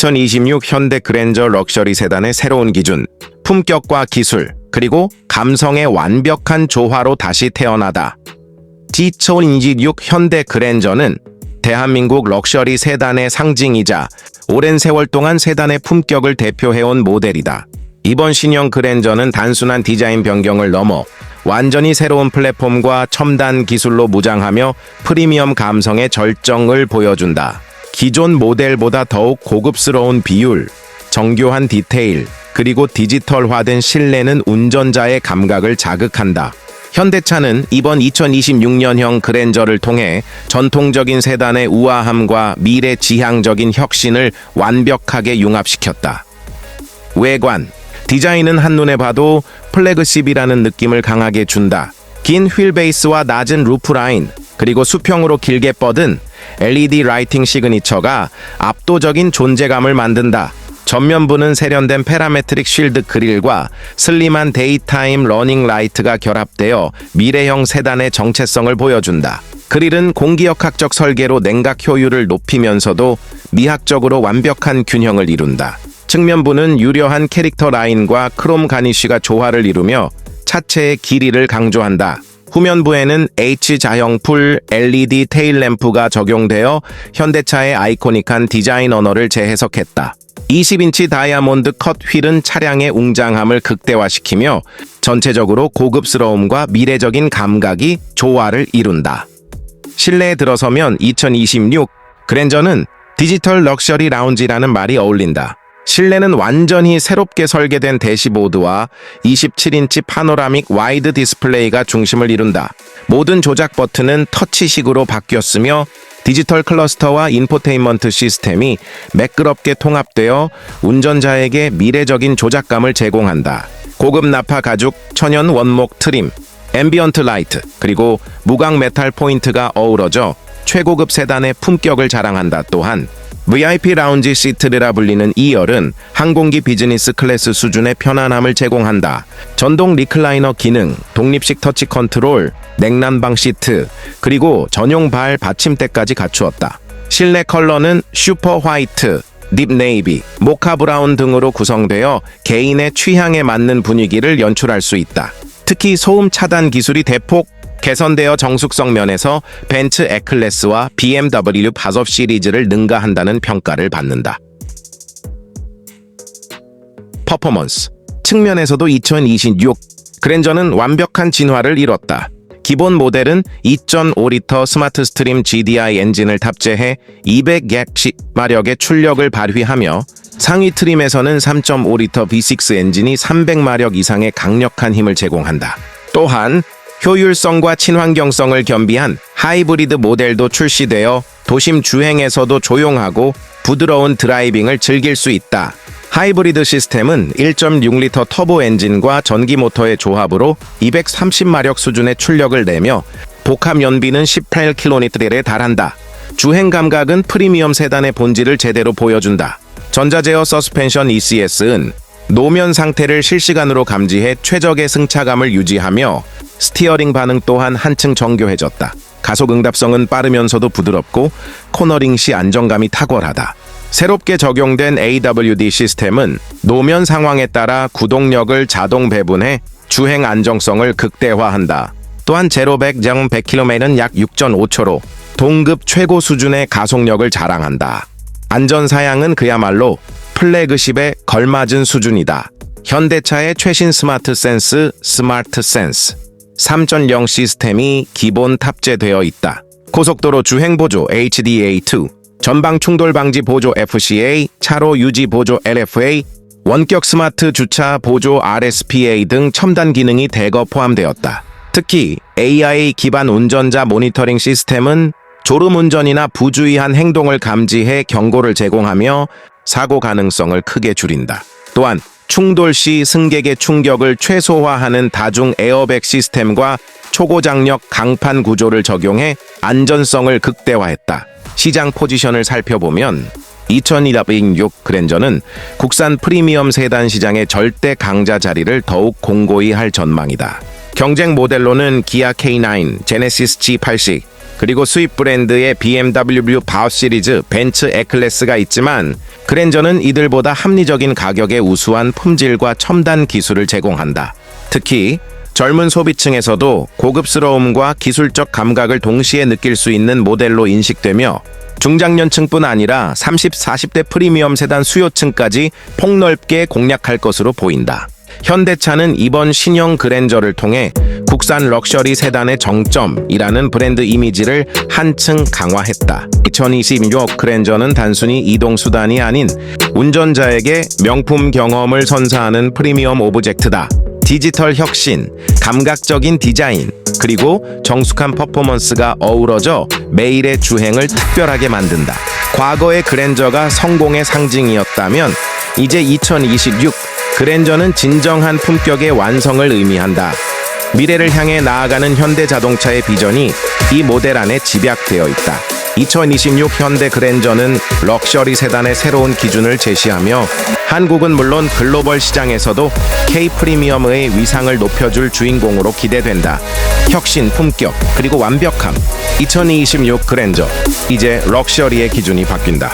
2026 현대 그랜저 럭셔리 세단의 새로운 기준, 품격과 기술, 그리고 감성의 완벽한 조화로 다시 태어나다. G2026 현대 그랜저는 대한민국 럭셔리 세단의 상징이자 오랜 세월 동안 세단의 품격을 대표해온 모델이다. 이번 신형 그랜저는 단순한 디자인 변경을 넘어 완전히 새로운 플랫폼과 첨단 기술로 무장하며 프리미엄 감성의 절정을 보여준다. 기존 모델보다 더욱 고급스러운 비율, 정교한 디테일, 그리고 디지털화된 실내는 운전자의 감각을 자극한다. 현대차는 이번 2026년형 그랜저를 통해 전통적인 세단의 우아함과 미래 지향적인 혁신을 완벽하게 융합시켰다. 외관, 디자인은 한눈에 봐도 플래그십이라는 느낌을 강하게 준다. 긴 휠베이스와 낮은 루프 라인, 그리고 수평으로 길게 뻗은 LED 라이팅 시그니처가 압도적인 존재감을 만든다. 전면부는 세련된 페라메트릭 쉴드 그릴과 슬림한 데이타임 러닝 라이트가 결합되어 미래형 세단의 정체성을 보여준다. 그릴은 공기역학적 설계로 냉각 효율을 높이면서도 미학적으로 완벽한 균형을 이룬다. 측면부는 유려한 캐릭터 라인과 크롬 가니쉬가 조화를 이루며 차체의 길이를 강조한다. 후면부에는 H자형 풀 LED 테일 램프가 적용되어 현대차의 아이코닉한 디자인 언어를 재해석했다. 20인치 다이아몬드 컷 휠은 차량의 웅장함을 극대화시키며 전체적으로 고급스러움과 미래적인 감각이 조화를 이룬다. 실내에 들어서면 2026 그랜저는 디지털 럭셔리 라운지라는 말이 어울린다. 실내는 완전히 새롭게 설계된 대시보드와 27인치 파노라믹 와이드 디스플레이가 중심을 이룬다. 모든 조작 버튼은 터치식으로 바뀌었으며 디지털 클러스터와 인포테인먼트 시스템이 매끄럽게 통합되어 운전자에게 미래적인 조작감을 제공한다. 고급 나파 가죽, 천연 원목 트림, 앰비언트 라이트, 그리고 무광 메탈 포인트가 어우러져 최고급 세단의 품격을 자랑한다. 또한 VIP 라운지 시트라 불리는 2열은 항공기 비즈니스 클래스 수준의 편안함을 제공한다. 전동 리클라이너 기능, 독립식 터치 컨트롤, 냉난방 시트, 그리고 전용 발 받침대까지 갖추었다. 실내 컬러는 슈퍼 화이트, 딥 네이비, 모카 브라운 등으로 구성되어 개인의 취향에 맞는 분위기를 연출할 수 있다. 특히 소음 차단 기술이 대폭 개선되어 정숙성 면에서 벤츠 E클래스와 BMW 5 시리즈를 능가한다는 평가를 받는다. 퍼포먼스 측면에서도 2026 그랜저는 완벽한 진화를 이뤘다. 기본 모델은 2.5리터 스마트 스트림 GDI 엔진을 탑재해 200마력의 출력을 발휘하며 상위 트림에서는 3.5리터 V6 엔진이 300마력 이상의 강력한 힘을 제공한다. 또한 효율성과 친환경성을 겸비한 하이브리드 모델도 출시되어 도심 주행에서도 조용하고 부드러운 드라이빙을 즐길 수 있다. 하이브리드 시스템은 1.6리터 터보 엔진과 전기 모터의 조합으로 230마력 수준의 출력을 내며 복합 연비는 18km에 달한다. 주행 감각은 프리미엄 세단의 본질을 제대로 보여준다. 전자제어 서스펜션 ECS는 노면 상태를 실시간으로 감지해 최적의 승차감을 유지하며 스티어링 반응 또한 한층 정교해졌다. 가속 응답성은 빠르면서도 부드럽고 코너링 시 안정감이 탁월하다. 새롭게 적용된 AWD 시스템은 노면 상황에 따라 구동력을 자동 배분해 주행 안정성을 극대화한다. 또한 제로 100정 100km는 약 6.5초로 동급 최고 수준의 가속력을 자랑한다. 안전 사양은 그야말로 플래그십에 걸맞은 수준이다. 현대차의 최신 스마트 센스 스마트 센스 3.0 시스템이 기본 탑재되어 있다. 고속도로 주행 보조 HDA2, 전방 충돌 방지 보조 FCA, 차로 유지 보조 LFA, 원격 스마트 주차 보조 RSPA 등 첨단 기능이 대거 포함되었다. 특히 AI 기반 운전자 모니터링 시스템은 졸음 운전이나 부주의한 행동을 감지해 경고를 제공하며 사고 가능성을 크게 줄인다. 또한 충돌 시 승객의 충격을 최소화하는 다중 에어백 시스템과 초고장력 강판 구조를 적용해 안전성을 극대화했다. 시장 포지션을 살펴보면 2026 그랜저는 국산 프리미엄 세단 시장의 절대 강자 자리를 더욱 공고히 할 전망이다. 경쟁 모델로는 기아 K9, 제네시스 G80, 그리고 수입 브랜드의 BMW 바우 시리즈, 벤츠 E클래스가 있지만 그랜저는 이들보다 합리적인 가격에 우수한 품질과 첨단 기술을 제공한다. 특히 젊은 소비층에서도 고급스러움과 기술적 감각을 동시에 느낄 수 있는 모델로 인식되며 중장년층뿐 아니라 30, 40대 프리미엄 세단 수요층까지 폭넓게 공략할 것으로 보인다. 현대차는 이번 신형 그랜저를 통해 국산 럭셔리 세단의 정점이라는 브랜드 이미지를 한층 강화했다. 2026 그랜저는 단순히 이동 수단이 아닌 운전자에게 명품 경험을 선사하는 프리미엄 오브젝트다. 디지털 혁신, 감각적인 디자인, 그리고 정숙한 퍼포먼스가 어우러져 매일의 주행을 특별하게 만든다. 과거의 그랜저가 성공의 상징이었다면 이제 2026 그랜저는 진정한 품격의 완성을 의미한다. 미래를 향해 나아가는 현대 자동차의 비전이 이 모델 안에 집약되어 있다. 2026 현대 그랜저는 럭셔리 세단의 새로운 기준을 제시하며 한국은 물론 글로벌 시장에서도 K 프리미엄의 위상을 높여줄 주인공으로 기대된다. 혁신, 품격, 그리고 완벽함. 2026 그랜저. 이제 럭셔리의 기준이 바뀐다.